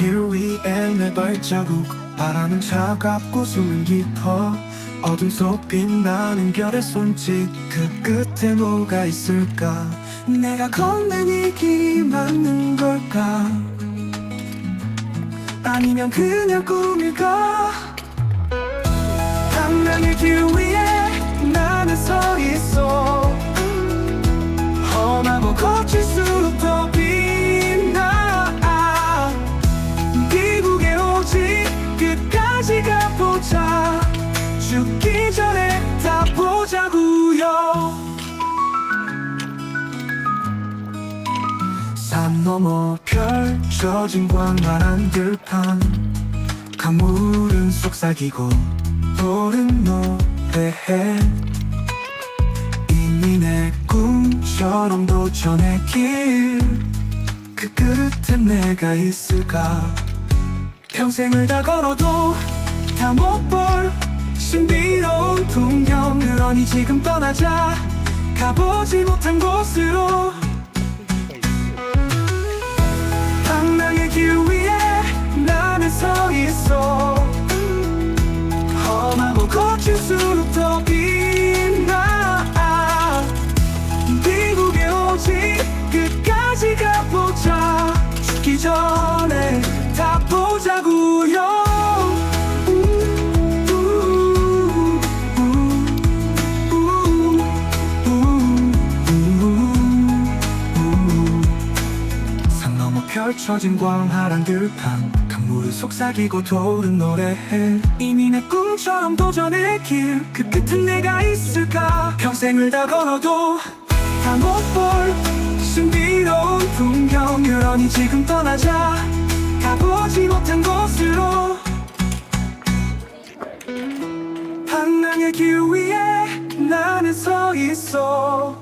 길 위에 내 발자국 바람은 차갑고 숨은 깊어 어둠 속 빛나는 별의 손짓 그 끝에 뭐가 있을까? 내가 걷는 이 길이 맞는 걸까? 아니면 그냥 꿈일까? 강남의 길 위에 펼쳐진 광활한 들판. 강물은 속삭이고 돌은 노래해. 이미 내 꿈처럼 도전의 길그 끝에 내가 있을까? 평생을 다 걸어도 다 못 볼 신비로운 풍경 그러니 지금 떠나자. 가보지 못한 곳으로 서 있어. 험하고 거칠수록 더 빛나. 미국에 오지 끝까지 가보자. 죽기 전에 다 너머 펼쳐진 광활한 들판 강물을 속삭이고 돌은 노래해 이미 내 꿈처럼 도전의 길. 그 끝은 내가 있을까? 평생을 다 걸어도 다 못 볼 신비로운 풍경. 그러니 지금 떠나자. 가보지 못한 곳으로. 방랑의 길 위에 나는 서 있어.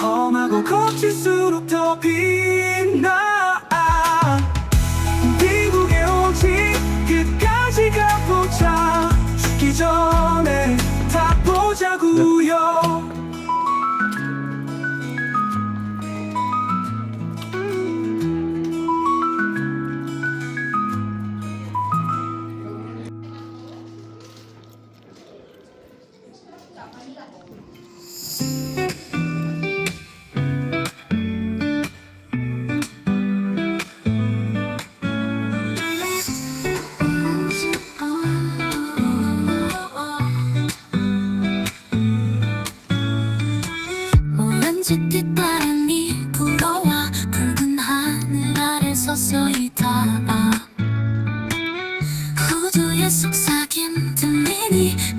험하고 거칠수록 더 빛나 보 들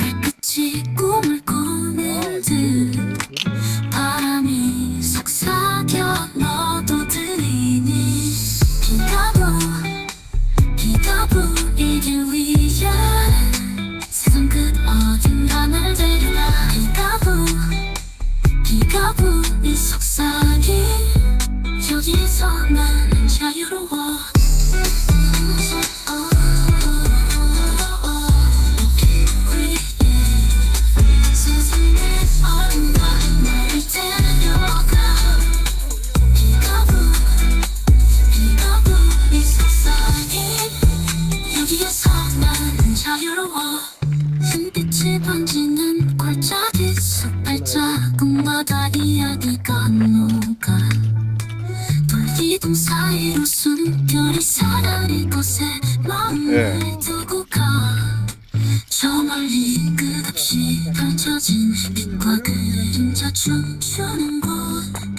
그림자 춤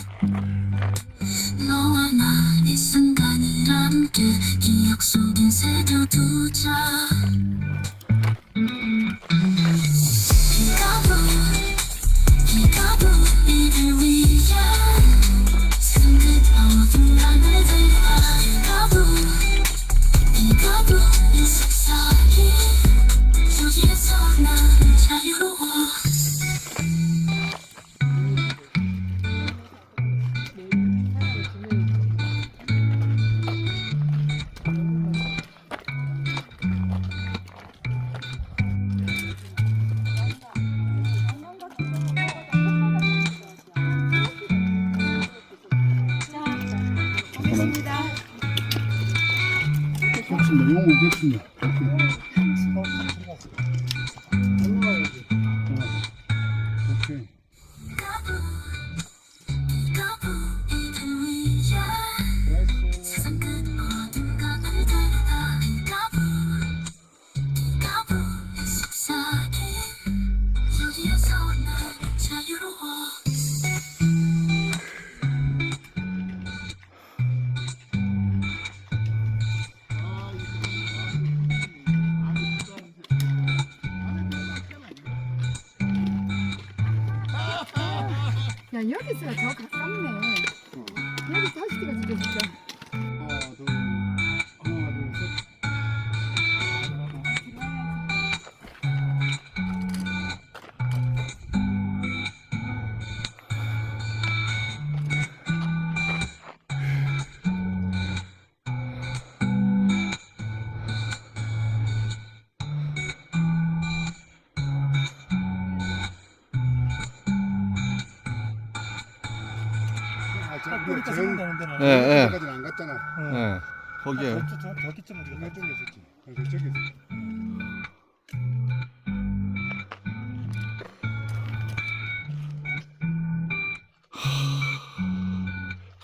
그러니까 생각나는 데는 예, 예. 네, 네. 네 까지는 안 갔잖아. 예. 거기에. 저기쯤 우리가 옛날 쪽에 있었지. 그 저기 있었지.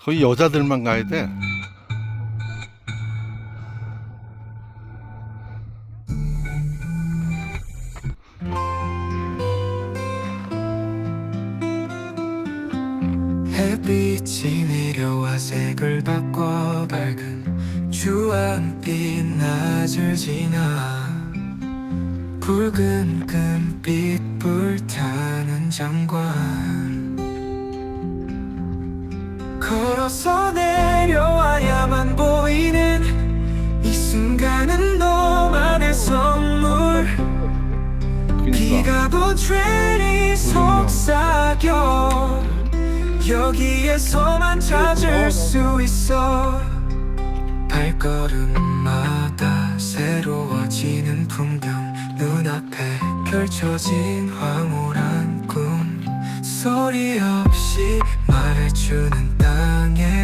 거의 여자들만 가야 돼. 장관. 걸어서 내려와야만 보이는 이 순간은 너만의 선물. 비가 도죄리 속삭여. 여기에서만 찾을 어? 수 있어. 발걸음마다 새로워지는 풍경. 눈앞에 펼쳐진 황홀한 소리 없이 말해주는 땅에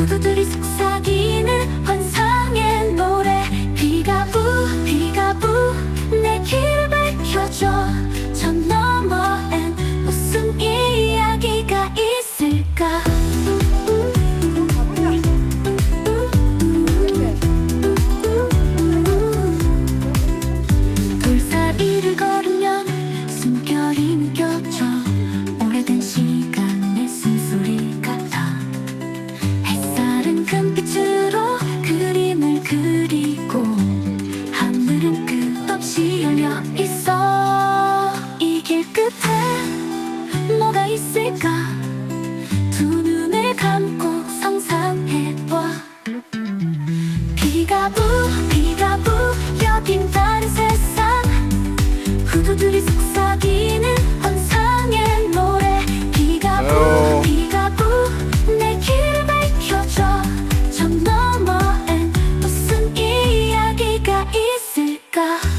Tout, tout, tout. 있을까?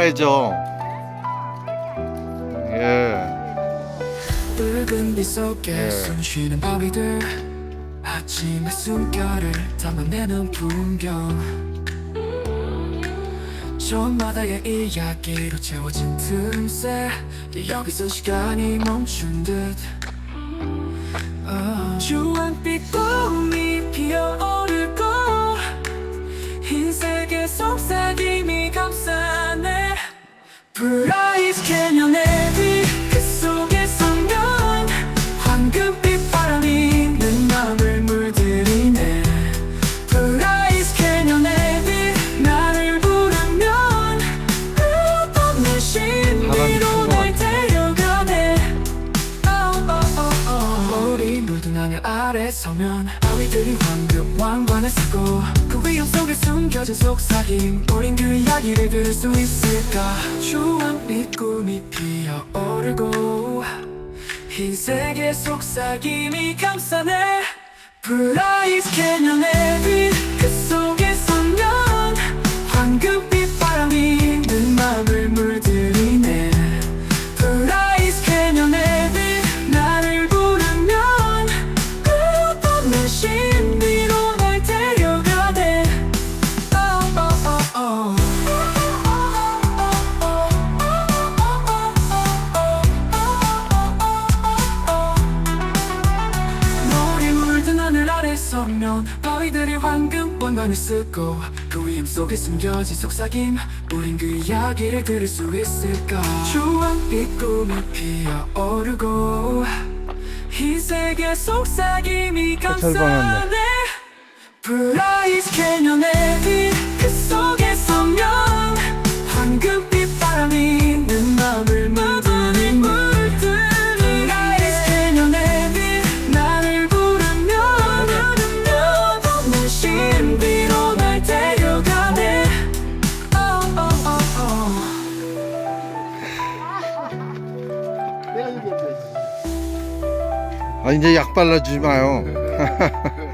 팔죠. 예. 붉은 빛 속에 예. 숨쉬는 바위들. 아침의 숨결을 담아내는 풍경. 저마다의 이야기로 채워진 틈새. 여기서 시간이 멈춘 듯. 아, 주황빛 꿈이 피어오르고 흰색의 속삭임이 감싸. Price Canyon. Air. Sa gimi kamsane 느껴진 속삭임. 우린 그 이야기를 들을 수 있을까? 주황빛 네 꿈이 피어오르고 흰색의 속삭임이 아, 감싸네. 브라이스 캐년의 빛그 속에서 면 황금 아 이제 약 발라주지 마요.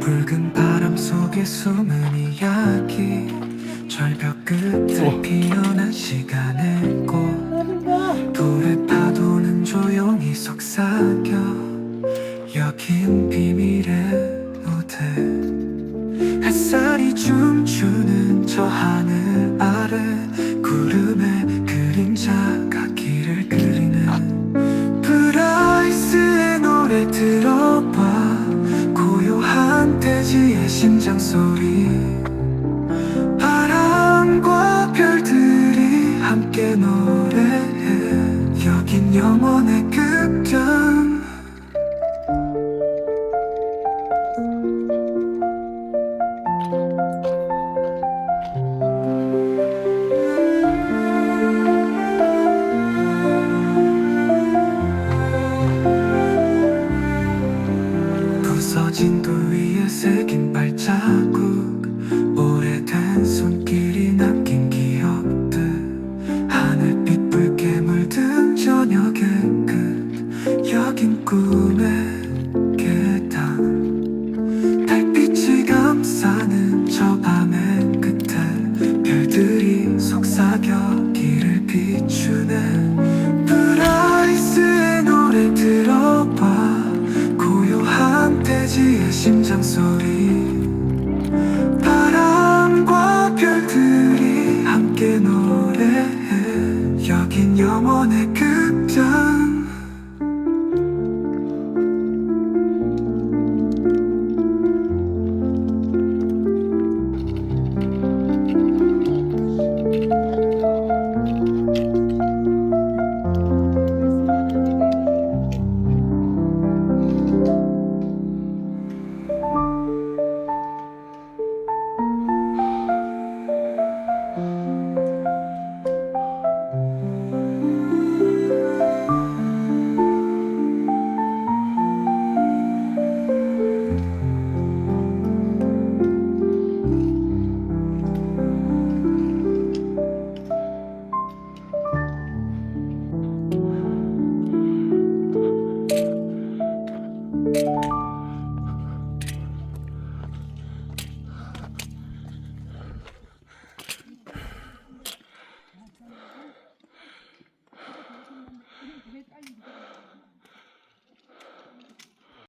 붉은 바람 속에 숨은 想。